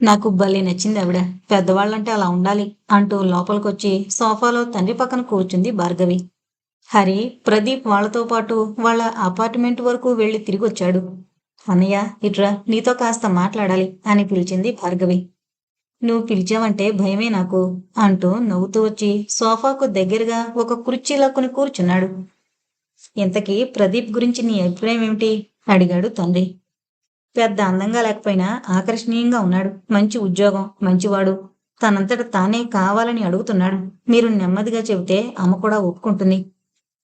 నాకు భలే నచ్చింది ఆవిడ. పెద్దవాళ్ళంటే అలా ఉండాలి అంటూ లోపలికొచ్చి సోఫాలో తండ్రి పక్కన కూర్చుంది భార్గవి. హరి ప్రదీప్ వాళ్ళతో పాటు వాళ్ళ అపార్ట్మెంట్ వరకు వెళ్ళి తిరిగి వచ్చాడు అన్నయ్య ఇట్రా నీతో కాస్త మాట్లాడాలి అని పిలిచింది భార్గవి. నువ్వు పిలిచావంటే భయమే నాకు అంటూ నవ్వుతూ వచ్చి సోఫాకు దగ్గరగా ఒక కుర్చీ లాక్కుని కూర్చున్నాడు. ఇంతకీ ప్రదీప్ గురించి నీ అభిప్రాయం ఏమిటి? అడిగాడు తండ్రి. పెద్ద అందంగా లేకపోయినా ఆకర్షణీయంగా ఉన్నాడు. మంచి ఉద్యోగం మంచివాడు. తనంతట తానే కావాలని అడుగుతున్నాడు. మీరు నెమ్మదిగా చెబితే అమ్మ కూడా ఒప్పుకుంటుంది.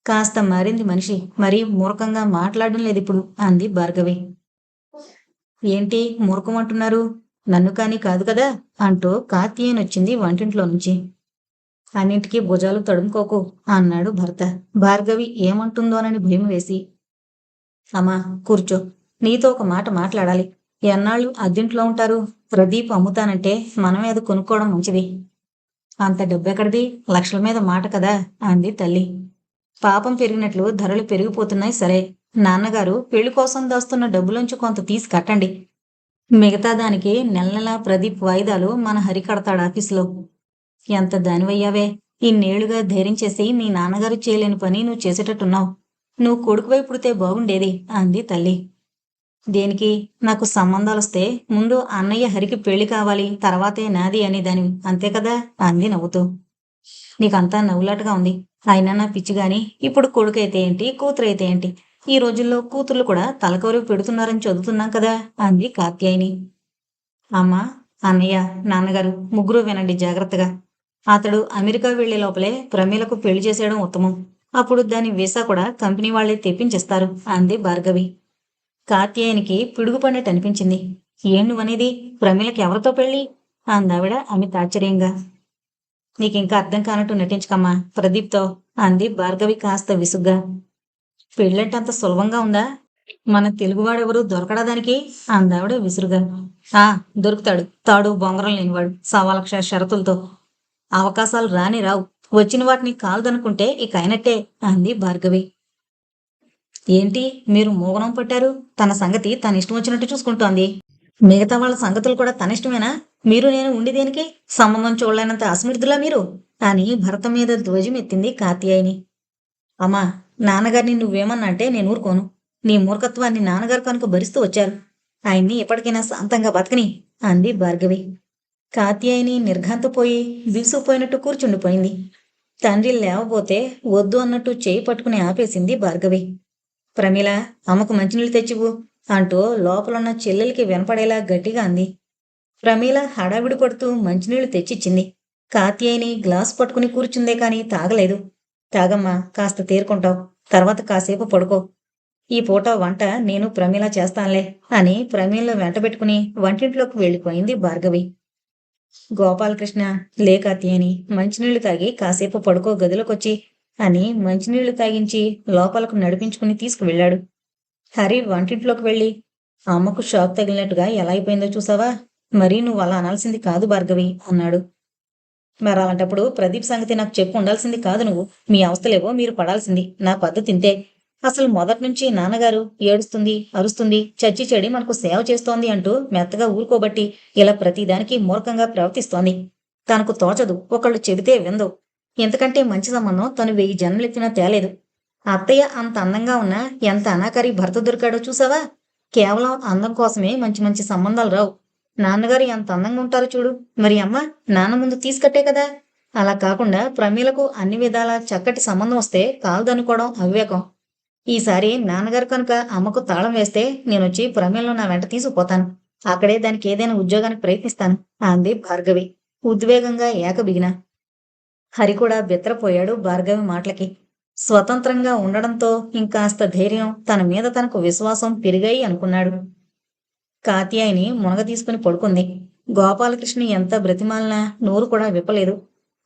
కాస్త మారింది మనిషి. మరీ మూర్ఖంగా మాట్లాడడం లేదు ఇప్పుడు అంది భార్గవి. ఏంటి మూర్ఖం అంటున్నారు నన్ను కాని కాదు కదా? అంటూ కార్తీయన్ వచ్చింది వంటింట్లో నుంచి. అన్నింటికీ భుజాలు తడుముకోకు అన్నాడు భర్త. భార్గవి ఏమంటుందోనని భయం వేసి. అమ్మా కూర్చో. నీతో ఒక మాట మాట్లాడాలి. ఎన్నాళ్ళు అద్దెంట్లో ఉంటారు? ప్రదీప్ అమ్ముతానంటే మనం ఏదో కొనుక్కోవడం మంచిది. అంత డబ్బెక్కడిది? లక్షల మీద మాట కదా? అంది తల్లి. పాపం పెరిగినట్లు ధరలు పెరిగిపోతున్నాయి సరే. నాన్నగారు పెళ్ళి కోసం దాస్తున్న డబ్బులోంచి కొంత తీసి కట్టండి. మిగతా దానికి నెల నెలా ప్రదీప్ వాయిదాలు మన హరి కడతాడు ఆఫీసులో. ఎంత దానివయ్యావే? ఇన్నేళ్ళుగా ధైర్యం చేసి మీ నాన్నగారు చేయలేని పని నువ్వు చేసేటట్టున్నావు. నువ్వు కొడుకువై పుడితే బాగుండేది అంది తల్లి. దేనికి? నాకు సంబంధాలు వస్తే ముందు అన్నయ్య హరికి పెళ్ళి కావాలి తర్వాతే నాది అని దాని అంతే కదా? అంది నవ్వుతూ. నీకంతా నవ్వులాటగా ఉంది. ఆయన నా పిచ్చి గాని ఇప్పుడు కొడుకైతే ఏంటి కూతురైతే ఏంటి? ఈ రోజుల్లో కూతుర్లు కూడా తలకొరికి పెడుతున్నారని చదువుతున్నాం కదా? అంది కాత్యాయిని. అమ్మా అన్నయ్య నాన్నగారు ముగ్గురు వినండి జాగ్రత్తగా. అతడు అమెరికా వెళ్ళే లోపలే ప్రమీలకు పెళ్ళి చేసేయడం ఉత్తమం. అప్పుడు దాని వీసా కూడా కంపెనీ వాళ్ళే తెప్పించేస్తారు అంది భార్గవి. కాత్యాయనికి పిడుగుపడినట్టు అనిపించింది. ఏం నువ్వనేది? ప్రమీలకి ఎవరితో పెళ్ళి? అందావిడ అమిత్ ఆశ్చర్యంగా. నీకింకా అర్థం కానట్టు నటించకమ్మా ప్రదీప్తో అంది భార్గవి కాస్త విసుగ్గా. పెళ్ళంటే అంత సులభంగా ఉందా? మన తెలుగువాడెవరు దొరకడా దానికి? అందావిడ విసురుగా. ఆ దొరుకుతాడు. తాడు బొంగరం లేనివాడు సవాలక్ష షరతులతో. అవకాశాలు రాని రావు. వచ్చిన వాటిని కాలదనుకుంటే ఇక అయినట్టే అంది భార్గవి. ఏంటి మీరు మూగనం పట్టారు? తన సంగతి తన ఇష్టం వచ్చినట్టు చూసుకుంటోంది. మిగతా వాళ్ళ సంగతులు కూడా తన ఇష్టమేనా? మీరు నేను ఉండి దేనికి? సంబంధం చూడలేనంత అసమర్థులా మీరు? అని భరత మీద ధ్వజం ఎత్తింది కాత్యాయిని. అమ్మా నాన్నగారిని నువ్వేమన్నా అంటే నేను ఊరుకోను. నీ మూర్ఖత్వాన్ని నాన్నగారు కనుక భరిస్తూ వచ్చారు. ఆయన్ని ఎప్పటికైనా శాంతంగా బతకని అంది భార్గవి. కాత్యాయిని నిర్ఘాంతపోయి బిగుసుకుపోయినట్టు కూర్చుండిపోయింది. తండ్రి లేవబోతే వద్దు అన్నట్టు చేయి పట్టుకుని ఆపేసింది భార్గవి. ప్రమీల అమ్మకు మంచినీళ్ళు తెచ్చివు అంటూ లోపలున్న చెల్లెలకి వినపడేలా గట్టిగా అంది. ప్రమీల హడావిడి పడుతూ మంచినీళ్ళు తెచ్చిచ్చింది. కాత్యాయిని గ్లాస్ పట్టుకుని కూర్చుందే కానీ తాగలేదు. తాగమ్మా కాస్త తేరుకుంటావు. తర్వాత కాసేపు పడుకో. ఈ పూట వంట నేను ప్రమీల చేస్తానులే అని ప్రమీల వెంటబెట్టుకుని వంటింట్లోకి వెళ్ళిపోయింది భార్గవి. గోపాలకృష్ణ లే కాత్యాయిని మంచినీళ్ళు తాగి కాసేపు పడుకో గదిలోకొచ్చి అని మంచినీళ్ళు తాగించి లోపలకు నడిపించుకుని తీసుకువెళ్ళాడు. హరి వంటింట్లోకి వెళ్ళి అమ్మకు షాక్ తగిలినట్టుగా ఎలా అయిపోయిందో చూసావా? మరీ నువ్వు అలా అనాల్సింది కాదు భార్గవి అన్నాడు. మరి అలాంటప్పుడు ప్రదీప్ సంగతి నాకు చెప్పు ఉండాల్సింది కాదు నువ్వు. మీ అవస్థలేవో మీరు పడాల్సింది. నా పద్ధతి ఇంతే. అసలు మొదటి నుంచి నాన్నగారు ఏడుస్తుంది అరుస్తుంది చచ్చి చెడి మనకు సేవ చేస్తోంది అంటూ మెత్తగా ఊరుకోబట్టి ఇలా ప్రతిదానికి మూర్ఖంగా ప్రవర్తిస్తోంది. తనకు తోచదు ఒకళ్ళు చెబితే విందు ఎంతకంటే మంచి సంబంధం తను వెయ్యి జన్మలెత్తినా తేలేదు. అత్తయ్య అంత అందంగా ఉన్నా ఎంత అనాకరి భర్త దొరికాడో చూసావా? కేవలం అందం కోసమే మంచి మంచి సంబంధాలు రావు. నాన్నగారు ఎంత అందంగా ఉంటారో చూడు. మరి అమ్మ నాన్న ముందు తీసుకట్టే కదా. అలా కాకుండా ప్రమీలకు అన్ని విధాల చక్కటి సంబంధం వస్తే కాలదనుకోవడం అవివేకం. ఈసారి నాన్నగారు కనుక అమ్మకు తాళం వేస్తే నేనొచ్చి ప్రమీలను నా వెంట తీసుకుపోతాను. అక్కడే దానికి ఏదైనా ఉద్యోగానికి ప్రయత్నిస్తాను అంది భార్గవి. ఉద్వేగంగా ఏకబిగిన హరి కూడా బిత్రపోయాడు భార్గవి మాటలకి. స్వతంత్రంగా ఉండడంతో ఇంకాస్త ధైర్యం తన మీద తనకు విశ్వాసం పెరిగాయి అనుకున్నాడు. కాత్యాయిని మునగ తీసుకుని పడుకుంది. గోపాలకృష్ణ ఎంత బ్రతిమాలినా నోరు కూడా విప్పలేదు.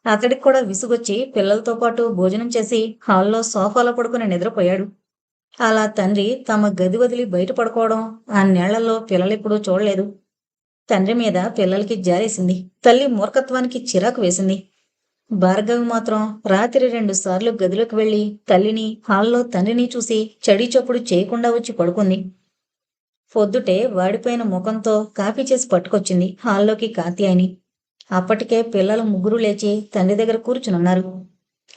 అతడికి కూడా విసుగొచ్చి పిల్లలతో పాటు భోజనం చేసి హాల్లో సోఫాలో పడుకుని నిద్రపోయాడు. అలా తండ్రి తమ గది వదిలి బయట పడుకోవడం ఆ నేళ్ళలో పిల్లలెప్పుడూ చూడలేదు. తండ్రి మీద పిల్లలకి జారేసింది. తల్లి మూర్ఖత్వానికి చిరాకు వేసింది. భార్గవి మాత్రం రాత్రి రెండు సార్లు గదిలోకి వెళ్ళి తల్లిని హాల్లో తండ్రిని చూసి చడి చప్పుడు చేయకుండా వచ్చి పడుకుంది. పొద్దుటే వాడిపోయిన ముఖంతో కాఫీ చేసి పట్టుకొచ్చింది హాల్లోకి కాత్యాయని అప్పటికే పిల్లలు ముగ్గురు లేచి తండ్రి దగ్గర కూర్చునున్నారు.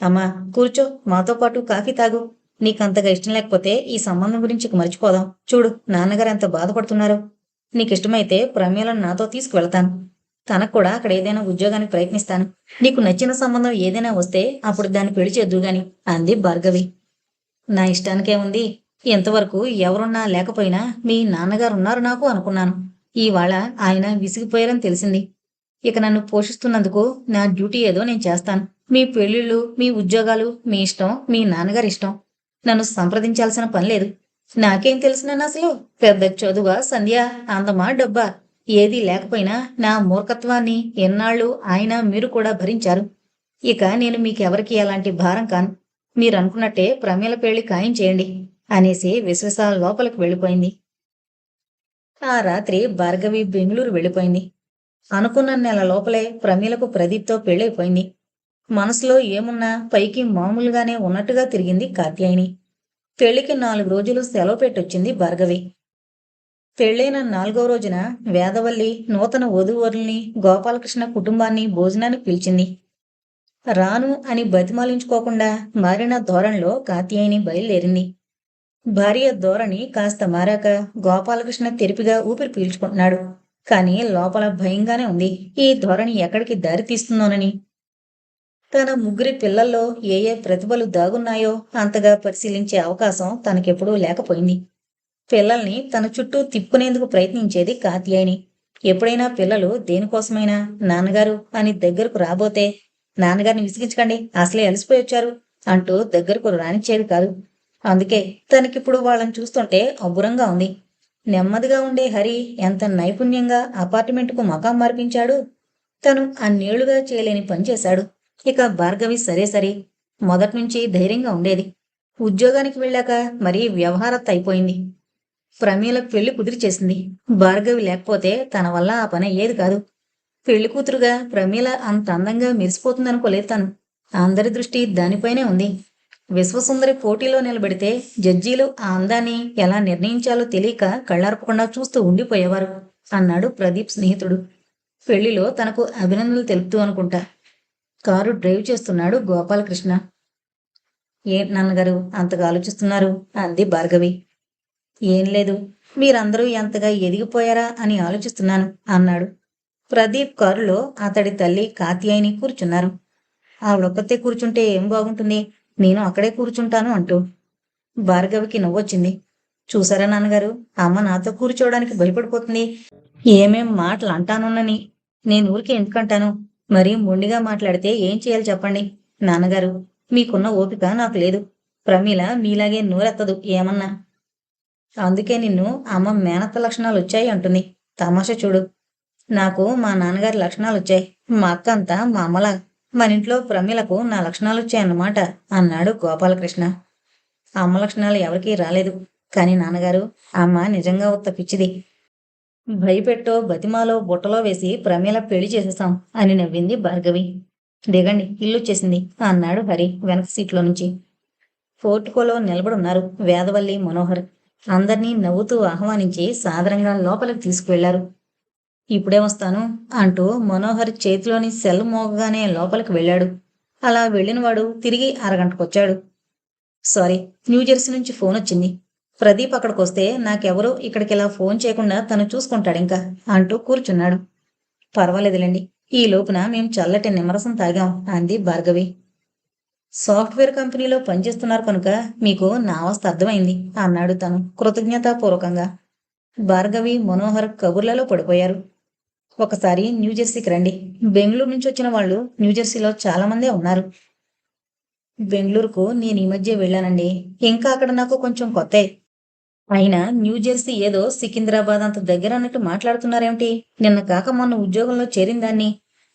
అమ్మా కూర్చో మాతో పాటు కాఫీ తాగు. నీకంతగా ఇష్టం లేకపోతే ఈ సంబంధం గురించి మర్చిపోదాం. చూడు నాన్నగారు ఎంత బాధపడుతున్నారు. నీకిష్టమైతే ప్రమేలను నాతో తీసుకువెళ్తాను. తనకు కూడా అక్కడ ఏదైనా ఉద్యోగానికి ప్రయత్నిస్తాను. నీకు నచ్చిన సంబంధం ఏదైనా వస్తే అప్పుడు దాన్ని పెళ్ళి చేద్దు గాని అంది భార్గవి. నా ఇష్టానికే ఉంది. ఎంతవరకు ఎవరున్నా లేకపోయినా మీ నాన్నగారు ఉన్నారు నాకు అనుకున్నాను. ఇవాళ ఆయన విసిగిపోయారని తెలిసింది. ఇక నన్ను పోషిస్తున్నందుకు నా డ్యూటీ ఏదో నేను చేస్తాను. మీ పెళ్ళిళ్ళు మీ ఉద్యోగాలు మీ ఇష్టం మీ నాన్నగారి ఇష్టం. నన్ను సంప్రదించాల్సిన పని లేదు. నాకేం తెలిసిన అసలు? పెద్ద చదువా సంధ్య అందమా డబ్బా? ఏదీ లేకపోయినా నా మూర్ఖత్వాన్ని ఎన్నాళ్ళు ఆయన మీరు కూడా భరించారు. ఇక నేను మీకెవరికి అలాంటి భారం కాను. మీరు అనుకున్నట్టే ప్రమేల పెళ్ళి ఖాయం చేయండి అనేసి విశ్వసాల లోపలికి వెళ్ళిపోయింది. ఆ రాత్రి భార్గవి బెంగళూరు వెళ్ళిపోయింది. అనుకున్న నెల లోపలే ప్రమీలకు ప్రదీప్తో పెళ్ళైపోయింది. మనసులో ఏమున్నా పైకి మామూలుగానే ఉన్నట్టుగా తిరిగింది కాత్యాయిని పెళ్ళికి నాలుగు రోజులు సెలవు పెట్టొచ్చింది భార్గవి. పెళ్ళైన నాలుగో రోజున వేదవల్లి నూతన వధూవరుల్ని గోపాలకృష్ణ కుటుంబాన్ని భోజనానికి పిలిచింది. రాను అని బతిమాలించుకోకుండా మారిన ధోరణిలో కాత్యాయిని బయలుదేరింది. భార్య ధోరణి కాస్త మారాక గోపాలకృష్ణ తెరిపిగా ఊపిరి పీల్చుకుంటున్నాడు. కానీ లోపల భయంగానే ఉంది. ఈ ధోరణి ఎక్కడికి దారి తీస్తుందోనని. తన ముగ్గురి పిల్లల్లో ఏ ఏ ప్రతిభలు దాగున్నాయో అంతగా పరిశీలించే అవకాశం తనకెప్పుడూ లేకపోయింది. పిల్లల్ని తన చుట్టూ తిప్పునేందుకు ప్రయత్నించేది కాత్యాయని. ఎప్పుడైనా పిల్లలు దేనికోసమైనా నాన్నగారు అని దగ్గరకు రాబోతే నాన్నగారిని విసిగించకండి అసలే అలసిపోయి వచ్చారు అంటూ దగ్గరకు రానిచ్చేది కాదు. అందుకే తనకిప్పుడు వాళ్ళని చూస్తుంటే అబ్బురంగా ఉంది. నెమ్మదిగా ఉండే హరి ఎంత నైపుణ్యంగా అపార్ట్మెంట్కు మకాం మార్పించాడు. తను అన్నేళ్ళుగా చేయలేని పని చేశాడు. ఇక భార్గవి సరే సరే. మొదట్నుంచి ధైర్యంగా ఉండేది. ఉద్యోగానికి వెళ్ళాక మరీ వ్యవహారత్ అయిపోయింది ప్రమీలకు పెళ్ళి కుదిరి చేసింది. భార్గవి లేకపోతే తన వల్ల ఆ పని అయ్యేది కాదు. పెళ్ళి కూతురుగా ప్రమీల అంత అందంగా మెరిసిపోతుందనుకోలేదు తను. అందరి దృష్టి దానిపైనే ఉంది. విశ్వసుందరి పోటీలో నిలబెడితే జడ్జీలు ఆ అందాన్ని ఎలా నిర్ణయించాలో తెలియక కళ్ళార్పకుండా చూస్తూ ఉండిపోయేవారు అన్నాడు ప్రదీప్ స్నేహితుడు. పెళ్ళిలో తనకు అభినందనలు తెలుపుతూ అనుకుంటా. కారు డ్రైవ్ చేస్తున్నాడు గోపాలకృష్ణ. ఏ నాన్నగారు అంతగా ఆలోచిస్తున్నారు? అంది భార్గవి. ఏం లేదు. మీరందరూ ఎంతగా ఎదిగిపోయారా అని ఆలోచిస్తున్నాను అన్నాడు. ప్రదీప్ కారులో అతడి తల్లి కాత్యాయిని కూర్చున్నారు. ఆవిడొక్కతే కూర్చుంటే ఏం బాగుంటుంది? నేను అక్కడే కూర్చుంటాను అంటూ. భార్గవికి నవ్వొచ్చింది. చూసారా నాన్నగారు? అమ్మ నాతో కూర్చోవడానికి భయపడిపోతుంది. ఏమేం మాటలు అంటానున్నని నేను ఊరికి ఎందుకంటాను? మరీ మొండిగా మాట్లాడితే ఏం చేయాలి చెప్పండి? నాన్నగారు మీకున్న ఓపిక నాకు లేదు. ప్రమీల మీలాగే నూరెత్తదు. ఏమన్నా? అందుకే నిన్ను అమ్మ మేనత్త లక్షణాలు వచ్చాయి అంటుంది. తమాషా చూడు. నాకు మా నాన్నగారి లక్షణాలు వచ్చాయి. మా అక్క అంతా మా అమ్మలా. మన ఇంట్లో ప్రమిలకు నా లక్షణాలు వచ్చాయన్నమాట అన్నాడు గోపాలకృష్ణ. అమ్మ లక్షణాలు ఎవరికీ రాలేదు. కానీ నాన్నగారు అమ్మ నిజంగా ఉత్త పిచ్చిది. భయపెట్టో బతిమాలో బుట్టలో వేసి ప్రమేల పెళ్ళి చేసేసాం అని నవ్వింది భార్గవి. దిగండి ఇల్లు వచ్చేసింది అన్నాడు హరి వెనక సీట్లో నుంచి. ఫోర్టుకోలో నిలబడున్నారు వేదవల్లి మనోహర్. అందర్నీ నవ్వుతూ ఆహ్వానించి సాదరంగా లోపలికి తీసుకువెళ్ళారు ఇప్పుడే వస్తాను అంటూ మనోహర్ చేతిలోని సెల్ మోగగానే లోపలికి వెళ్ళాడు. అలా వెళ్ళినవాడు తిరిగి అరగంటకొచ్చాడు. సారీ న్యూజెర్సీ నుంచి ఫోన్ వచ్చింది. ప్రదీప్ అక్కడికి వస్తే నాకెవరూ ఇక్కడికి ఇలా ఫోన్ చేయకుండా తను చూసుకుంటాడు ఇంకా అంటూ కూర్చున్నాడు. పర్వాలేదులేండి ఈ లోపున మేము చల్లటి నిమ్మరసం తాగాం అంది భార్గవి. సాఫ్ట్వేర్ కంపెనీలో పనిచేస్తున్నారు కనుక మీకు నా అవస్థ అర్థమైంది అన్నాడు తను కృతజ్ఞతాపూర్వకంగా. భార్గవి మనోహర్ కబుర్లలో పడిపోయారు. ఒకసారి న్యూజెర్సీకి రండి. బెంగళూరు నుంచి వచ్చిన వాళ్ళు న్యూజెర్సీలో చాలామందే ఉన్నారు. బెంగళూరుకు నేను ఈ మధ్య వెళ్ళానండి. ఇంకా అక్కడ నాకు కొంచెం కొత్తే. అయినా న్యూజెర్సీ ఏదో సికింద్రాబాద్ అంత దగ్గర అన్నట్టు మాట్లాడుతున్నారేమిటి? నిన్న కాక మొన్న ఉద్యోగంలో చేరిందాన్ని.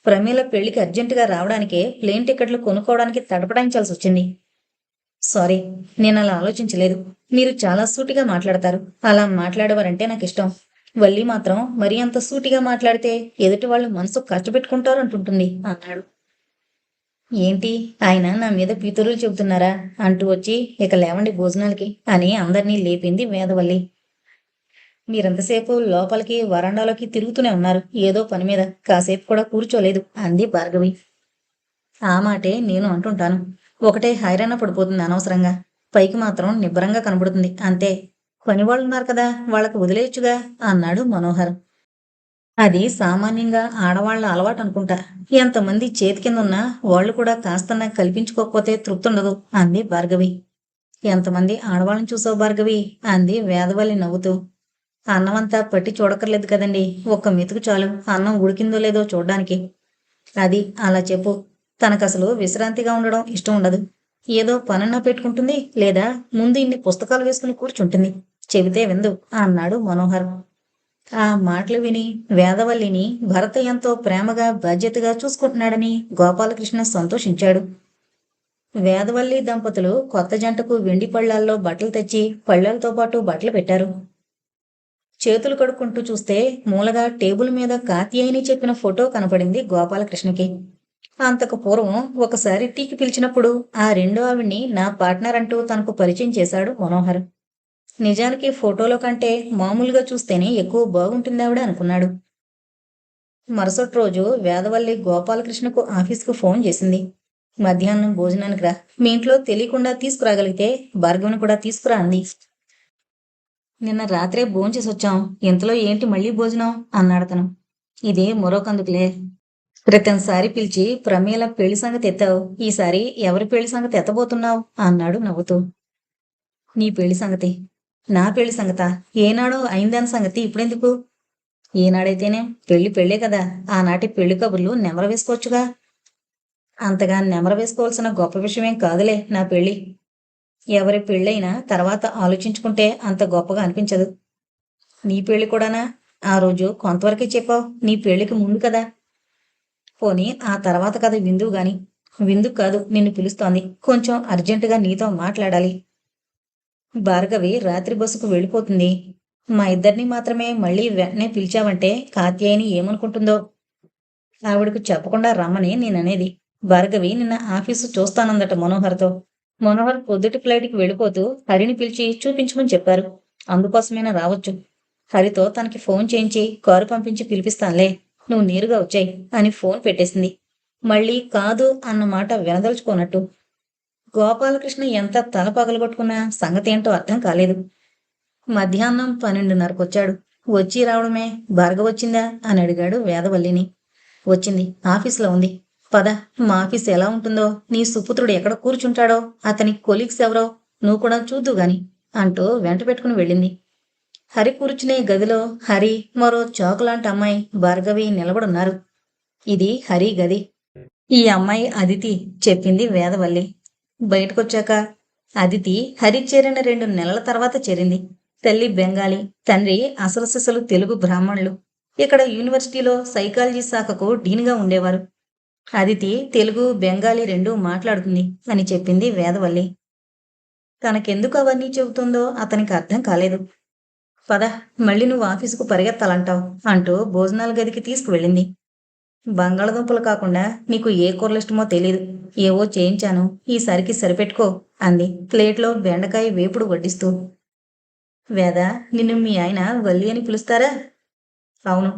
ప్రమీల పెళ్ళికి అర్జెంటుగా రావడానికే ప్లేన్ టికెట్లు కొనుక్కోవడానికి తడపడాయించాల్సి వచ్చింది. సారీ నేను అలా ఆలోచించలేదు. మీరు చాలా సూటిగా మాట్లాడతారు. అలా మాట్లాడేవారంటే నాకు ఇష్టం. వల్లి మాత్రం మరీ అంత సూటిగా మాట్లాడితే ఎదుటి వాళ్ళు మనసు కష్టపెట్టుకుంటారు అంటుంటుంది అన్నాడు. ఏంటి ఆయన నా మీద పీతురులు చెబుతున్నారా? అంటూ వచ్చి ఇక లేవండి భోజనాలకి అని అందరినీ లేపింది వేదవల్లి. మీరంతసేపు లోపలికి వరండాలోకి తిరుగుతూనే ఉన్నారు. ఏదో పని మీద కాసేపు కూడా కూర్చోలేదు అంది భార్గవి. ఆ మాటే నేను అంటుంటాను. ఒకటే హైరాణ పడిపోతుంది అనవసరంగా. పైకి మాత్రం నిబ్బరంగా కనబడుతుంది. అంతే. పనివాళ్ళు ఉన్నారు కదా వాళ్ళకి వదిలేయచ్చుగా అన్నాడు మనోహర్. అది సామాన్యంగా ఆడవాళ్ళ అలవాటు అనుకుంటా. ఎంతమంది చేతి కింద ఉన్నా వాళ్ళు కూడా కాస్తన్నా కల్పించుకోకపోతే తృప్తి ఉండదు అంది భార్గవి. ఎంతమంది ఆడవాళ్ళని చూసావు భార్గవి అంది వేదవల్లి నవ్వుతూ. అన్నం అంతా పట్టి చూడక్కర్లేదు కదండి. ఒక్క మెతుకు చాలు. అన్నం ఉడికిందో లేదో చూడడానికి. అది అలా చెప్పు. తనకసలు విశ్రాంతిగా ఉండడం ఇష్టం ఉండదు. ఏదో పనన్నా పెట్టుకుంటుంది లేదా ముందు ఇన్ని పుస్తకాలు వేసుకుని కూర్చుంటుంది. చెబితే విందు అన్నాడు మనోహర్. ఆ మాటలు విని వేదవల్లిని భరత ఎంతో ప్రేమగా బాధ్యతగా చూసుకుంటున్నాడని గోపాలకృష్ణ సంతోషించాడు. వేదవల్లి దంపతులు కొత్త జంటకు వెండి పళ్ళాల్లో బట్టలు తెచ్చి పళ్ళలతో పాటు బట్టలు పెట్టారు. చేతులు కడుక్కుంటూ చూస్తే మూలగా టేబుల్ మీద కాత్యాయిని చెప్పిన ఫోటో కనపడింది గోపాలకృష్ణకి. అంతకు పూర్వం ఒకసారి టీకి పిలిచినప్పుడు ఆ రెండో ఆవిడ్ని నా పార్ట్నర్ అంటూ తనకు పరిచయం చేశాడు మనోహర్. నిజానికి ఫోటోలో కంటే మామూలుగా చూస్తేనే ఎక్కువ బాగుంటుంది ఆవిడ అనుకున్నాడు. మరుసటి రోజు వేదవల్లి గోపాలకృష్ణకు ఆఫీస్కు ఫోన్ చేసింది. మధ్యాహ్నం భోజనానికి రా. మీ ఇంట్లో తెలియకుండా తీసుకురాగలిగితే భార్గవిని కూడా తీసుకురా అంది. నిన్న రాత్రే భోంచేసి వచ్చాం. ఇంతలో ఏంటి మళ్ళీ భోజనం? అన్నాడు తను ఇది మరొకందుకులే క్రితంసారి పిలిచి ప్రమేల పెళ్ళి సంగతి ఎత్తావు. ఈసారి ఎవరి పెళ్ళి సంగతి ఎత్తబోతున్నావు? అన్నాడు నవ్వుతూ. నీ పెళ్ళి సంగతి. నా పెళ్ళి సంగత? ఏనాడో అయిందని సంగతి ఇప్పుడెందుకు? ఏనాడైతేనే పెళ్ళి పెళ్ళే కదా. ఆనాటి పెళ్ళి కబుర్లు నెమర వేసుకోవచ్చుగా అంతగా నెమర వేసుకోవాల్సిన గొప్ప విషయమేం కాదులే నా పెళ్ళి. ఎవరి పెళ్ళైనా తర్వాత ఆలోచించుకుంటే అంత గొప్పగా అనిపించదు. నీ పెళ్ళి కూడానా? ఆ రోజు కొంతవరకే చెప్పావు నీ పెళ్ళికి ముందు కదా. పోనీ ఆ తర్వాత కథ విందువు గాని. విందు కాదు నిన్ను పిలుస్తోంది. కొంచెం అర్జెంటుగా నీతో మాట్లాడాలి. భార్గవి రాత్రి బస్సుకు వెళ్ళిపోతుంది. మా ఇద్దరిని మాత్రమే మళ్ళీ వెంటనే పిలిచావంటే కాత్యాయని ఏమనుకుంటుందో? ఆవిడకు చెప్పకుండా రమ్మని నేననేది. భార్గవి నిన్న ఆఫీసు చూస్తానందట మనోహర్తో. మనోహర్ పొద్దుటి ఫ్లైట్కి వెళ్ళిపోతూ హరిని పిలిచి చూపించమని చెప్పారు. అందుకోసమైనా రావచ్చు. హరితో తనకి ఫోన్ చేయించి కారు పంపించి పిలిపిస్తానులే నువ్వు నేరుగా వచ్చాయి అని ఫోన్ పెట్టేసింది. మళ్ళీ కాదు అన్న మాట వినదలుచుకోనట్టు. గోపాలకృష్ణ ఎంత తల పగలగొట్టుకున్నా సంగతి ఏంటో అర్థం కాలేదు. మధ్యాహ్నం పన్నెండున్నరకొచ్చాడు. వచ్చి రావడమే భార్గవ వచ్చిందా అని అడిగాడు వేదవల్లిని. వచ్చింది ఆఫీస్లో ఉంది. పద మా ఆఫీస్ ఎలా ఉంటుందో నీ సుపుత్రుడు ఎక్కడ కూర్చుంటాడో అతని కొలీగ్స్ ఎవరో నువ్వు కూడా చూద్దు గాని అంటూ వెంట పెట్టుకుని వెళ్ళింది. హరి కూర్చునే గదిలో హరి మరో చాకులాంటి అమ్మాయి భార్గవి నిలబడున్నారు. ఇది హరి గది. ఈ అమ్మాయి అదితి చెప్పింది వేదవల్లి. బయటకొచ్చాక అదితి హరి చేరిన రెండు నెలల తర్వాత చేరింది. తల్లి బెంగాలీ తండ్రి అసలు సిసలు తెలుగు బ్రాహ్మణులు. ఇక్కడ యూనివర్సిటీలో సైకాలజీ శాఖకు డీన్గా ఉండేవారు. అదితి తెలుగు బెంగాలీ రెండూ మాట్లాడుతుంది. అని చెప్పింది వేదవల్లి. తనకెందుకు అవన్నీ చెబుతుందో అతనికి అర్థం కాలేదు. పద మళ్ళీ నువ్వు ఆఫీసుకు పరిగెత్తాలంటావు అంటూ భోజనాల గదికి తీసుకువెళ్ళింది. బంగాళదుంపలు కాకుండా నీకు ఏ కూరలు ఇష్టమో తెలియదు ఏవో చేయించాను ఈసారికి సరిపెట్టుకో అంది. ప్లేట్లో బెండకాయ వేపుడు వడ్డిస్తూ. వేద నిన్ను మీ ఆయన వల్లి అని పిలుస్తారా? అవును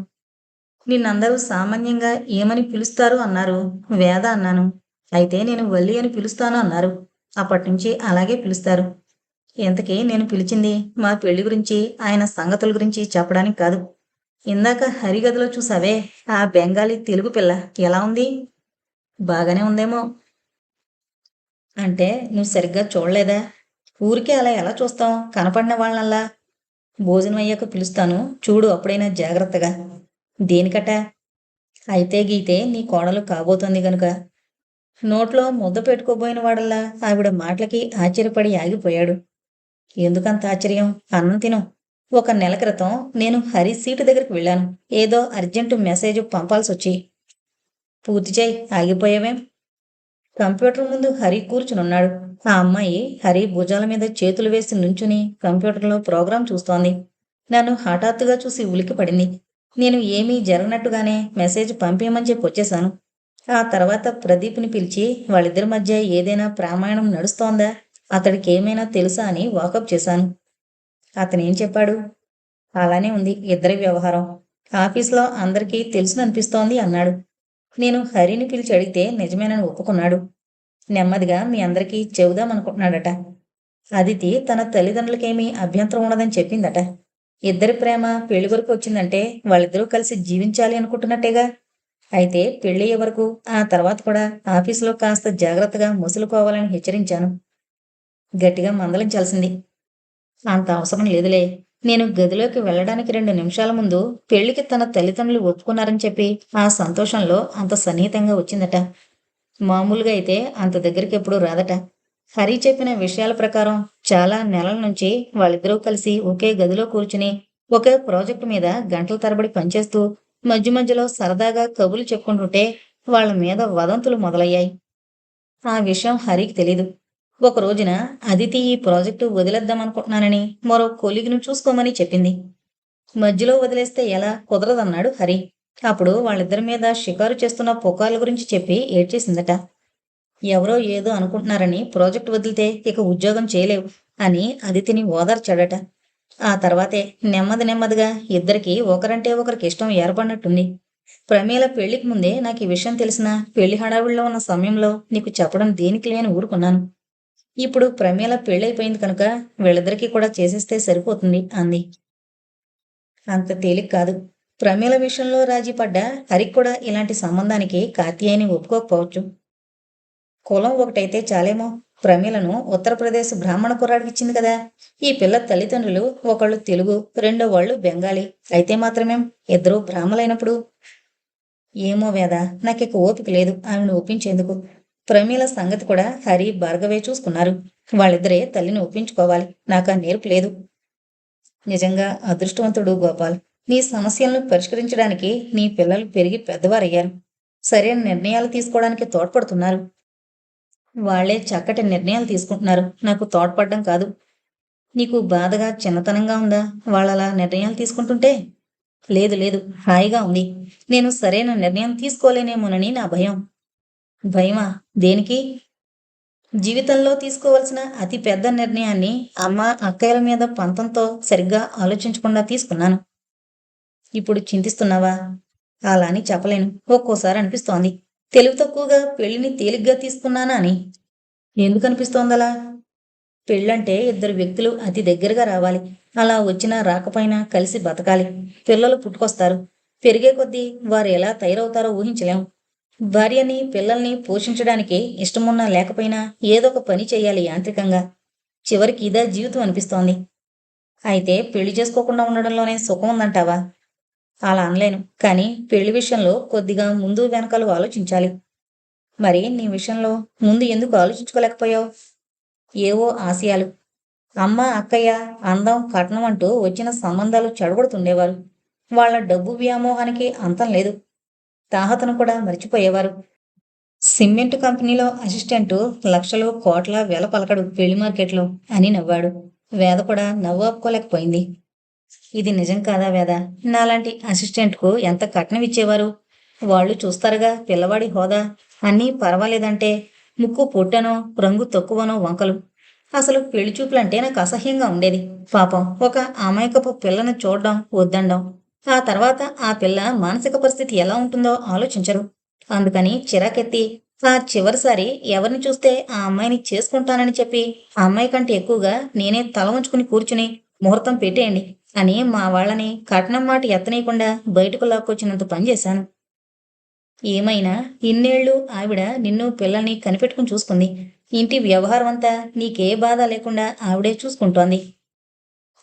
నిన్నందరూ సామాన్యంగా ఏమని పిలుస్తారు అన్నారు. వేద అన్నాను. అయితే నేను వల్లి అని పిలుస్తాను అన్నారు. అప్పటి నుంచి అలాగే పిలుస్తారు. ఇంతకీ నేను పిలిచింది మా పెళ్ళి గురించి ఆయన సంగతుల గురించి చెప్పడానికి కాదు. ఇందాక హరిగదిలో చూసావే ఆ బెంగాలీ తెలుగు పిల్ల. ఎలా ఉంది? బాగానే ఉందేమో. అంటే నువ్వు సరిగ్గా చూడలేదా? ఊరికే అలా ఎలా చూస్తాం? కనపడిన వాళ్ళల్లా భోజనం అయ్యాక పిలుస్తాను. చూడు అప్పుడైనా జాగ్రత్తగా. దేనికట? అయితే గీతే నీ కోడలు కాబోతోంది గనుక. నోట్లో ముద్ద పెట్టుకోబోయిన వాడల్లా ఆవిడ మాటలకి ఆశ్చర్యపడి ఆగిపోయాడు. ఎందుకంత ఆశ్చర్యం? అన్నం తిను. ఒక నెల క్రితం నేను హరి సీటు దగ్గరికి వెళ్ళాను. ఏదో అర్జెంటు మెసేజ్ పంపాల్సి వచ్చి పూర్తి చేయి ఆగిపోయావేం. కంప్యూటర్ ముందు హరి కూర్చునున్నాడు. ఆ అమ్మాయి హరి భుజాల మీద చేతులు వేసి నుంచుని కంప్యూటర్లో ప్రోగ్రాం చూస్తోంది. నన్ను హఠాత్తుగా చూసి ఉలికి పడింది నేను ఏమీ జరగనట్టుగానే మెసేజ్ పంపేయమని చెప్పి వచ్చేశాను ఆ తర్వాత ప్రదీప్ని పిలిచి వాళ్ళిద్దరి మధ్య ఏదైనా ప్రామాయణం నడుస్తోందా? అతడికి ఏమైనా తెలుసా అని వాకప్ చేశాను. అతనేం చెప్పాడు? అలానే ఉంది ఇద్దరి వ్యవహారం. ఆఫీస్లో అందరికీ తెలుసుననిపిస్తోంది అన్నాడు. నేను హరిని పిలిచి అడిగితే నిజమేనని ఒప్పుకున్నాడు. నెమ్మదిగా మీ అందరికీ చెబుదామనుకుంటున్నాడట. అదితి తన తల్లిదండ్రులకేమీ అభ్యంతరం ఉండదని చెప్పిందట. ఇద్దరి ప్రేమ పెళ్ళి వరకు వచ్చిందంటే వాళ్ళిద్దరూ కలిసి జీవించాలి అనుకుంటున్నట్టేగా. అయితే పెళ్ళయ్యే వరకు ఆ తర్వాత కూడా ఆఫీసులో కాస్త జాగ్రత్తగా ముసులుకోవాలని హెచ్చరించాను. గట్టిగా మందలించాల్సింది. అంత అవసరం లేదులే. నేను గదిలోకి వెళ్ళడానికి రెండు నిమిషాల ముందు పెళ్ళికి తన తల్లిదండ్రులు ఒప్పుకున్నారని చెప్పి ఆ సంతోషంలో అంత సన్నిహితంగా వచ్చిందట. మామూలుగా అయితే అంత దగ్గరికి ఎప్పుడూ రాదట. హరి చెప్పిన విషయాల ప్రకారం చాలా నెలల నుంచి వాళ్ళిద్దరూ కలిసి ఒకే గదిలో కూర్చుని ఒకే ప్రాజెక్టు మీద గంటల తరబడి పనిచేస్తూ మధ్య మధ్యలో సరదాగా కబులు చెప్పుకుంటుంటే వాళ్ళ మీద వదంతులు మొదలయ్యాయి. ఆ విషయం హరికి తెలీదు. ఒక రోజున అదితి ఈ ప్రాజెక్టు వదిలేద్దామనుకుంటున్నానని మరో కొలిగిను చూసుకోమని చెప్పింది. మధ్యలో వదిలేస్తే ఎలా కుదరదన్నాడు హరి. అప్పుడు వాళ్ళిద్దరి మీద షికారు చేస్తున్న పుకార్ల గురించి చెప్పి ఏడ్చేసిందట. ఎవరో ఏదో అనుకుంటున్నారని ప్రాజెక్ట్ వదిలితే ఇక ఉద్యోగం చేయలేవు అని అదితిని ఓదార్చాడట. ఆ తర్వాతే నెమ్మది నెమ్మదిగా ఇద్దరికి ఒకరంటే ఒకరికి ఇష్టం ఏర్పడినట్టుంది. ప్రమీల పెళ్ళికి ముందే నాకు ఈ విషయం తెలిసిన పెళ్ళి హడావిడిలో ఉన్న సమయంలో నీకు చెప్పడం దేనికి లేని ఊరుకున్నాను. ఇప్పుడు ప్రమీల పెళ్ళైపోయింది కనుక వీళ్ళిద్దరికీ కూడా చేసేస్తే సరిపోతుంది అంది. అంత తేలిక కాదు. ప్రమీల విషయంలో రాజీ పడ్డ హరికి కూడా ఇలాంటి సంబంధానికి కార్తీయని ఒప్పుకోకపోవచ్చు. కులం ఒకటైతే చాలేమో. ప్రమీలను ఉత్తరప్రదేశ్ బ్రాహ్మణ కుర్రాడికి ఇచ్చింది కదా. ఈ పిల్ల తల్లిదండ్రులు ఒకళ్ళు తెలుగు రెండో వాళ్ళు బెంగాలీ. అయితే మాత్రమేం? ఇద్దరు బ్రాహ్మలైనప్పుడు. ఏమో వేద నాకిక ఓపిక లేదు ఆమెను ఒప్పించేందుకు. ప్రమీల సంగతి కూడా హరి భార్గవే చూసుకున్నారు. వాళ్ళిద్దరే తల్లిని ఒప్పించుకోవాలి. నాకు ఆ నేర్పు లేదు. నిజంగా అదృష్టవంతుడు గోపాల్. నీ సమస్యలను పరిష్కరించడానికి నీ పిల్లలు పెరిగి పెద్దవారయ్యారు. సరైన నిర్ణయాలు తీసుకోవడానికి తోడ్పడుతున్నారు. వాళ్ళే చక్కటి నిర్ణయాలు తీసుకుంటున్నారు. నాకు తోడ్పడడం కాదు. నీకు బాధగా చిన్నతనంగా ఉందా? వాళ్ళలా నిర్ణయాలు తీసుకుంటుంటే? లేదు లేదు. హాయిగా ఉంది. నేను సరైన నిర్ణయం తీసుకోలేనేమోనని నా భయం. భయమా? దేనికి? జీవితంలో తీసుకోవాల్సిన అతి పెద్ద నిర్ణయాన్ని అమ్మ అక్కయ్యల మీద పంతంతో సరిగ్గా ఆలోచించకుండా తీసుకున్నాను. ఇప్పుడు చింతిస్తున్నావా? అలా అని చెప్పలేను. ఒక్కోసారి అనిపిస్తోంది. తెలివి తక్కువగా పెళ్ళిని తేలిగ్గా తీసుకున్నానా అని? ఎందుకు అనిపిస్తోందలా పెళ్ళంటే ఇద్దరు వ్యక్తులు అతి దగ్గరగా రావాలి. అలా వచ్చినా రాకపోయినా కలిసి బతకాలి. పిల్లలు పుట్టుకొస్తారు. పెరిగే కొద్దీ వారు ఎలా తయారవుతారో ఊహించలేం. భార్యని పిల్లల్ని పోషించడానికి ఇష్టమున్నా లేకపోయినా ఏదో ఒక పని చేయాలి యాంత్రికంగా. చివరికి ఇదా జీవితం అనిపిస్తోంది. అయితే పెళ్ళి చేసుకోకుండా ఉండడంలోనే సుఖం ఉందంటావా? అలా అనలేను. కానీ పెళ్ళి విషయంలో కొద్దిగా ముందు వెనకాలు ఆలోచించాలి. మరి నీ విషయంలో ముందు ఎందుకు ఆలోచించుకోలేకపోయావు? ఏవో ఆశయాలు. అమ్మ అక్కయ్య అందం కట్నం అంటూ వచ్చిన సంబంధాలు చెడగొడుతుండేవారు. వాళ్ళ డబ్బు వ్యామోహానికి అంతం లేదు. తాహతను కూడా మర్చిపోయేవారు. సిమెంట్ కంపెనీలో అసిస్టెంటు లక్షలు కోట్ల వెల పలకడు పెళ్ళి మార్కెట్లో అని నవ్వాడు. వేద కూడా నవ్వు ఆపుకోలేకపోయింది ఇది నిజం కాదా వేద? నాలాంటి అసిస్టెంట్కు ఎంత కట్నం ఇచ్చేవారు? వాళ్ళు చూస్తారుగా పిల్లవాడి హోదా. అన్నీ పర్వాలేదంటే ముక్కు పొట్టనో రంగు తక్కువనో వంకలు. అసలు పెళ్ళి చూపులంటే నాకు అసహ్యంగా ఉండేది. పాపం ఒక అమాయకపు పిల్లను చూడడం వద్దండం. ఆ తర్వాత ఆ పిల్ల మానసిక పరిస్థితి ఎలా ఉంటుందో ఆలోచించరు. అందుకని చిరాకెత్తి ఆ చివరిసారి ఎవరిని చూస్తే ఆ అమ్మాయిని చేసుకుంటానని చెప్పి ఆ అమ్మాయి కంటే ఎక్కువగా నేనే తల ఉంచుకుని కూర్చుని ముహూర్తం పెట్టేయండి. అని మా వాళ్ళని కట్నం మాట ఎత్తనీయకుండా బయటకు లాక్కొచ్చినంత పనిచేశాను ఏమైనా ఇన్నేళ్ళు ఆవిడ నిన్ను పిల్లల్ని కనిపెట్టుకుని చూసుకుంది. ఇంటి వ్యవహారం అంతా నీకే బాధ లేకుండా ఆవిడే చూసుకుంటోంది.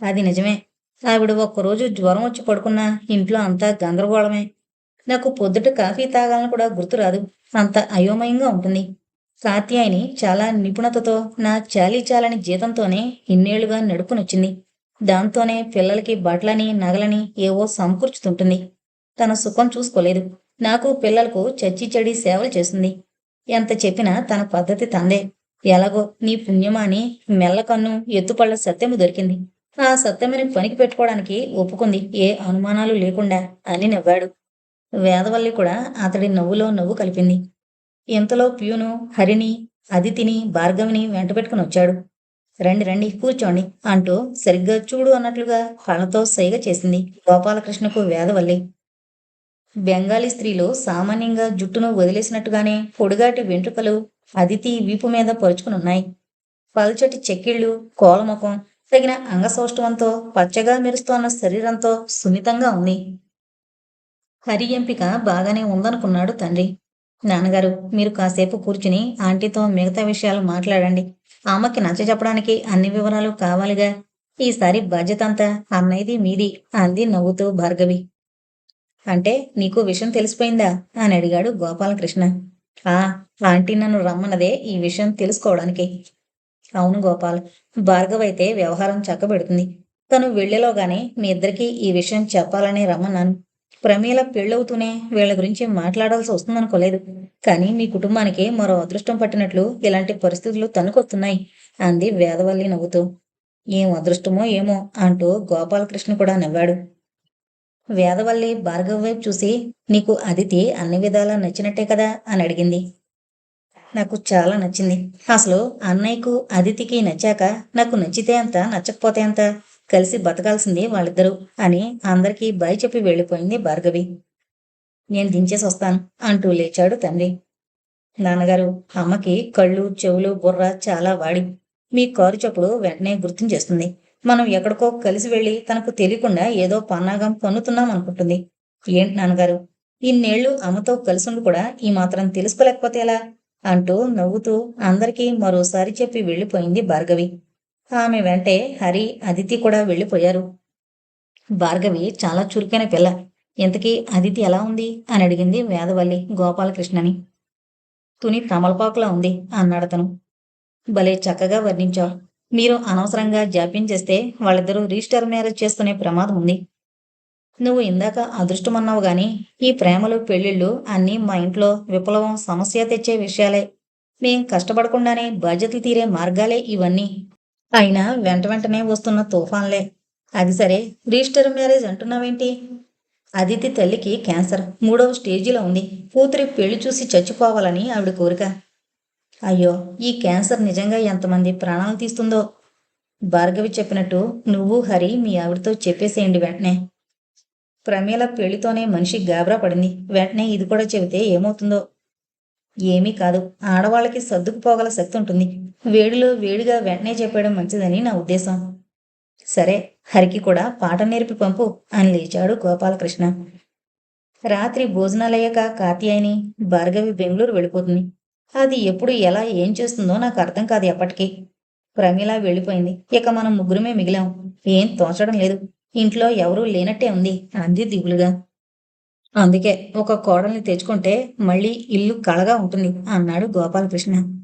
అది నిజమే. ఆవిడ ఒక్కరోజు జ్వరం వచ్చి పడుకున్నా ఇంట్లో అంతా గందరగోళమే. నాకు పొద్దుట కాఫీ తాగాలని కూడా గుర్తురాదు అంత అయోమయంగా ఉంటుంది. కాత్యాయని చాలా నిపుణతతో నా చాలీ చాలని జీతంతోనే ఇన్నేళ్ళుగా నడుపునొచ్చింది. దాంతోనే పిల్లలకి బట్టలని నగలని ఏవో సమకూర్చుతుంటుంది. తన సుఖం చూసుకోలేదు. నాకు పిల్లలకు చచ్చి చెడి సేవలు చేస్తుంది. ఎంత చెప్పినా తన పద్ధతి తందే. ఎలాగో నీ పుణ్యమాని మెల్లకన్ను ఎత్తుపళ్ళ సత్యము దొరికింది. ఆ సత్యమని పనికి పెట్టుకోవడానికి ఒప్పుకుంది. ఏ అనుమానాలు లేకుండా అని నవ్వాడు. వేదవల్లి కూడా అతడి నవ్వులో నవ్వు కలిపింది. ఇంతలో ప్యూను హరిని అదితిని భార్గవిని వెంటబెట్టుకుని వచ్చాడు. రండి రండి కూర్చోండి అంటూ సరిగ్గా చూడు అన్నట్లుగా కళ్ళతో సైగ చేసింది గోపాలకృష్ణకు వేదవల్లి. బెంగాలీ స్త్రీలు సామాన్యంగా జుట్టును వదిలేసినట్టుగానే పొడుగాటి వెంట్రుకలు అదితి వీపు మీద పరుచుకుని ఉన్నాయి పల్చటి చెక్కిళ్ళు కోలముఖం తగిన అంగసౌష్ఠవంతో పచ్చగా మెరుస్తోన్న శరీరంతో సున్నితంగా ఉంది. హరి ఎంపిక బాగానే ఉందనుకున్నాడు తండ్రి. నాన్నగారు మీరు కాసేపు కూర్చుని ఆంటీతో మిగతా విషయాలు మాట్లాడండి. ఆమెకి నచ్చ చెప్పడానికి అన్ని వివరాలు కావాలిగా. ఈసారి బాధ్యత అంతా అన్నయ్యది మీది అంది నవ్వుతూ భార్గవి. అంటే నీకు విషయం తెలిసిపోయిందా? అని అడిగాడు గోపాలకృష్ణ. ఆ ఆంటీ నన్ను రమ్మన్నదే ఈ విషయం తెలుసుకోవడానికి. అవును గోపాల్ భార్గవ్ అయితే వ్యవహారం చక్కబెడుతుంది. తను వెళ్ళేలోగానే మీ ఇద్దరికీ ఈ విషయం చెప్పాలని రమ్మన్నాను. ప్రమీల పెళ్ళవుతూనే వీళ్ళ గురించి మాట్లాడాల్సి వస్తుందనుకోలేదు. కానీ మీ కుటుంబానికి మరో అదృష్టం పట్టినట్లు ఇలాంటి పరిస్థితులు తనుకొస్తున్నాయి అంది వేదవల్లి నవ్వుతూ. ఏం అదృష్టమో ఏమో అంటూ గోపాలకృష్ణ కూడా నవ్వాడు. వేదవల్లి భార్గవ్ వైపు చూసి నీకు అదితి అన్ని విధాలా నచ్చినట్టే కదా అని అడిగింది. నాకు చాలా నచ్చింది. అసలు అన్నయ్యకు అదితికి నచ్చాక నాకు నచ్చితే అంత నచ్చకపోతే అంత? కలిసి బతకాల్సిందే వాళ్ళిద్దరూ అని అందరికీ బాయ్ చెప్పి వెళ్ళిపోయింది భార్గవి. నేను దించేసి వస్తాను అంటూ లేచాడు తండ్రి. నాన్నగారు అమ్మకి కళ్ళు చెవులు బుర్ర చాలా వాడి. మీ కారు చప్పుడు వెంటనే గుర్తించేస్తుంది. మనం ఎక్కడికో కలిసి వెళ్ళి తనకు తెలియకుండా ఏదో పన్నాగం పన్నుతున్నాం అనుకుంటుంది ఏంటి నాన్నగారు ఇన్నేళ్ళు అమ్మతో కలిసి కూడా ఈ మాత్రం తెలుసుకోలేకపోతే ఎలా? అంటూ నవ్వుతూ అందరికీ మరోసారి చెప్పి వెళ్ళిపోయింది భార్గవి. ఆమె వెంటే హరి అదితి కూడా వెళ్ళిపోయారు. భార్గవి చాలా చురుకైన పిల్ల. ఇంతకీ అదితి ఎలా ఉంది? అని అడిగింది వేదవల్లి గోపాలకృష్ణని. తుని తమలపాకులా ఉంది అన్నాడతను భలే చక్కగా వర్ణించావు మీరు అనవసరంగా జాప్యం చేస్తే వాళ్ళిద్దరూ రిజిస్టర్ మ్యారేజ్ చేసుకునే ప్రమాదం ఉంది. నువ్వు ఇందాక అదృష్టమన్నావు గాని ఈ ప్రేమలు పెళ్ళిళ్ళు అన్నీ మా ఇంట్లో విప్లవం సమస్య తెచ్చే విషయాలే. మేం కష్టపడకుండానే బాధ్యతలు తీరే మార్గాలే ఇవన్నీ. అయినా వెంట వెంటనే వస్తున్న తుఫాన్లే. అది సరే రిజిస్టర్ మ్యారేజ్ అంటున్నావేంటి? అదితి తల్లికి క్యాన్సర్. మూడవ స్టేజిలో ఉంది. కూతురి పెళ్ళి చూసి చచ్చిపోవాలని ఆవిడ కోరిక. అయ్యో ఈ క్యాన్సర్ నిజంగా ఎంతమంది ప్రాణాలు తీస్తుందో. భార్గవి చెప్పినట్టు నువ్వు హరి మీ ఆవిడతో చెప్పేసేయండి వెంటనే. ప్రమీల పెళ్ళితోనే మనిషి గాబరా పడింది. వెంటనే ఇది కూడా చెబితే ఏమవుతుందో? ఏమీ కాదు. ఆడవాళ్ళకి సర్దుకుపోగల శక్తి ఉంటుంది. వేడిలో వేడిగా వెంటనే చెప్పడం మంచిదని నా ఉద్దేశం. సరే హరికి కూడా పాట నేర్పి పంపు అని లేచాడు గోపాలకృష్ణ. రాత్రి భోజనాలయ్యాక కాత్యాయని భార్గవి బెంగళూరు వెళ్ళిపోతుంది. అది ఎప్పుడు ఎలా ఏం చేస్తుందో నాకు అర్థం కాదు ఎప్పటికీ. ప్రమీల వెళ్ళిపోయింది. ఇక మనం ముగ్గురమే మిగిలాం. ఏం తోచడం లేదు. ఇంట్లో ఎవరూ లేనట్టే ఉంది. అంది దిగులుగా. అందుకే ఒక కోడల్ని తెచ్చుకుంటే మళ్ళీ ఇల్లు కళగా ఉంటుంది అన్నాడు గోపాలకృష్ణ.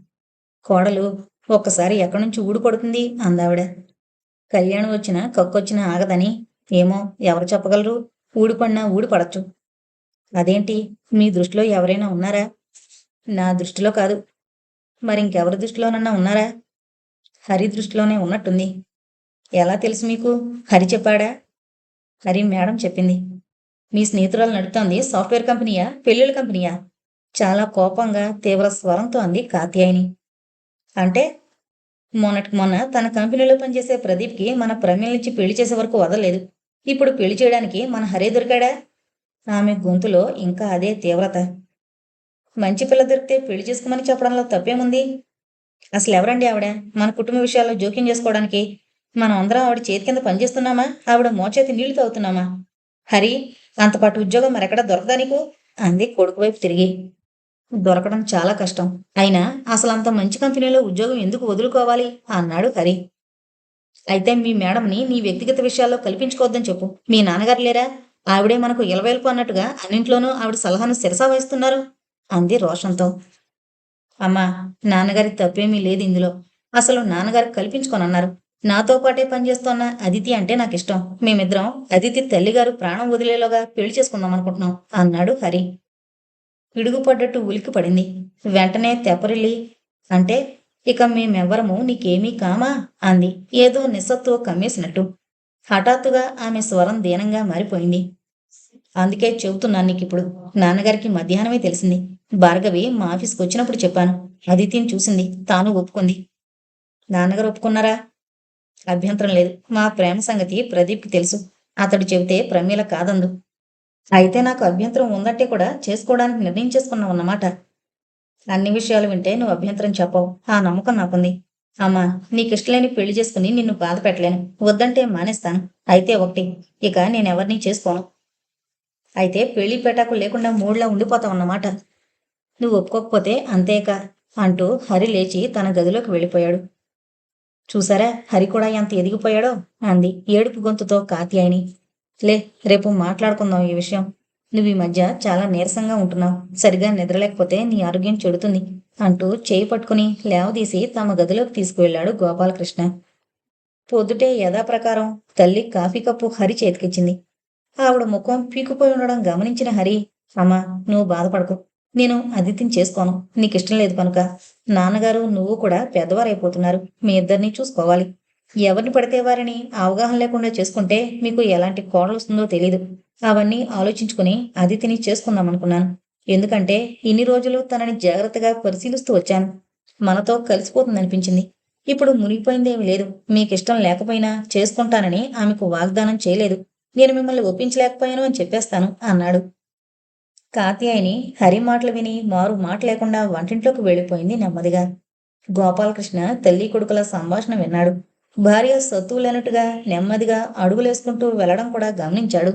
కోడలు ఒక్కసారి ఎక్కడి నుంచి ఊడిపడుతుంది అందావిడ. కళ్యాణం వచ్చినా కక్కొచ్చినా ఆగదని. ఏమో ఎవరు చెప్పగలరు? ఊడిపడినా ఊడిపడచ్చు అదేంటి? మీ దృష్టిలో ఎవరైనా ఉన్నారా? నా దృష్టిలో కాదు. మరి ఇంకెవరి దృష్టిలోనన్నా ఉన్నారా? హరి దృష్టిలోనే ఉన్నట్టుంది. ఎలా తెలుసు మీకు? హరి చెప్పాడా? హరి మేడం చెప్పింది. నీ స్నేహితురాలు నడుతోంది సాఫ్ట్వేర్ కంపెనీయా? పెళ్ళిళ్ళ కంపెనీయా? చాలా కోపంగా తీవ్ర స్వరంతో అంది కాత్యాయని. అంటే మొన్నటికి మొన్న తన కంపెనీలో పనిచేసే ప్రదీప్కి మన ప్రమేయం నుంచి పెళ్ళి చేసే వరకు వదలలేదు. ఇప్పుడు పెళ్ళి చేయడానికి మన హరే దొరికాడా? ఆమె గొంతులో ఇంకా అదే తీవ్రత. మంచి పిల్ల దొరికితే పెళ్ళి చేసుకోమని చెప్పడంలో తప్పేముంది? అసలు ఎవరండి ఆవిడ? మన కుటుంబ విషయాల్లో జోక్యం చేసుకోవడానికి. మనం అందరం ఆవిడ చేతి కింద పనిచేస్తున్నామా? ఆవిడ మోచేతి నీళ్ళు తాగుతున్నామా? హరి అంతపాటు ఉద్యోగం మరెక్కడ దొరకదా నీకు? అంది కొడుకు వైపు తిరిగి. దొరకడం చాలా కష్టం. అయినా అసలు అంత మంచి కంపెనీలో ఉద్యోగం ఎందుకు వదులుకోవాలి? అన్నాడు హరి. అయితే మీ మేడంని నీ వ్యక్తిగత విషయాల్లో కల్పించుకోవద్దని చెప్పు. మీ నాన్నగారు లేరా? ఆవిడే మనకు ఇలవేల్పు అన్నట్టుగా అన్నింట్లోనూ ఆవిడ సలహాను శిరసా వహిస్తున్నారు అంది రోషంతో. అమ్మా నాన్నగారి తప్పేమీ లేదు ఇందులో. అసలు నాన్నగారు కల్పించుకోనన్నారు. నాతో పాటే పనిచేస్తున్న అదితి అంటే నాకు ఇష్టం మేమిద్దరం అదితి తల్లిగారు ప్రాణం వదిలేలోగా పెళ్ళి చేసుకుందాం అనుకుంటున్నాం అన్నాడు హరి. పిడుగుపడ్డట్టు ఉలికి పడింది. వెంటనే తెపరిల్లి అంటే ఇక మేమెవ్వరము నీకేమీ కామా? అంది. ఏదో నిస్సత్తువ కమ్మేసినట్టు. హఠాత్తుగా ఆమె స్వరం దీనంగా మారిపోయింది. అందుకే చెబుతున్నాను నీకిప్పుడు. నాన్నగారికి మధ్యాహ్నమే తెలిసింది. భార్గవి మా ఆఫీస్కి వచ్చినప్పుడు చెప్పాను. అదితిని చూసింది. తాను ఒప్పుకుంది. నాన్నగారు ఒప్పుకున్నారా? అభ్యంతరం లేదు. మా ప్రేమ సంగతి ప్రదీప్కి తెలుసు. అతడు చెబితే ప్రమీల కాదందు. అయితే నాకు అభ్యంతరం ఉందంటే కూడా చేసుకోవడానికి నిర్ణయం చేసుకున్నావు అన్నమాట. అన్ని విషయాలు వింటే నువ్వు అభ్యంతరం చెప్పవు. ఆ నమ్మకం నాకుంది. అమ్మా నీకిష్టలేని పెళ్ళి చేసుకుని నిన్ను బాధ పెట్టలేను. వద్దంటే మానేస్తాను. అయితే ఒకటి ఇక నేనెవరిని చేసుకోను. అయితే పెళ్ళి పెటాకు లేకుండా మూడ్లా ఉండిపోతావు అన్నమాట. నువ్వు ఒప్పుకోకపోతే అంతేకా అంటూ హరి లేచి తన గదిలోకి వెళ్ళిపోయాడు. చూసారా? హరి కూడా ఎంత ఎదిగిపోయాడో? అంది ఏడుపు గొంతుతో కాత్యాయిని. లే రేపు మాట్లాడుకుందాం ఈ విషయం. నువ్వు ఈ మధ్య చాలా నీరసంగా ఉంటున్నావు. సరిగా నిద్రలేకపోతే నీ ఆరోగ్యం చెడుతుంది అంటూ చేయి పట్టుకుని లేవదీసి తమ గదిలోకి తీసుకువెళ్ళాడు గోపాలకృష్ణ. పొద్దుటే యథాప్రకారం తల్లి కాఫీ కప్పు హరి చేతికిచ్చింది. ఆవిడ ముఖం పీకుపోయి ఉండడం గమనించిన హరి అమ్మా నువ్వు బాధపడకు. నేను అదితిని చేసుకోను. నీకు ఇష్టం లేదు కనుక. నాన్నగారు నువ్వు కూడా పెద్దవారైపోతున్నారు. మీ ఇద్దరిని చూసుకోవాలి. ఎవరిని పడితే వారిని అవగాహన లేకుండా చేసుకుంటే మీకు ఎలాంటి కోడలు వస్తుందో తెలియదు అవన్నీ ఆలోచించుకుని అదితిని చేసుకుందాం అనుకున్నాను ఎందుకంటే ఇన్ని రోజులు తనని జాగ్రత్తగా పరిశీలిస్తూ వచ్చాను. మనతో కలిసిపోతుందనిపించింది. ఇప్పుడు మునిగిపోయిందేమీ లేదు. మీకు ఇష్టం లేకపోయినా చేసుకుంటానని ఆమెకు వాగ్దానం చేయలేదు. నేను మిమ్మల్ని ఒప్పించలేకపోయాను అని చెప్పేస్తాను అన్నాడు. కాత్యాయని హరి మాటలు విని మారు మాట లేకుండా వంటింట్లోకి వెళ్ళిపోయింది నెమ్మదిగా. గోపాలకృష్ణ తల్లి కొడుకుల సంభాషణ విన్నాడు. భార్య సత్తువులేనట్టుగా నెమ్మదిగా అడుగులేసుకుంటూ వెళ్ళడం కూడా గమనించాడు.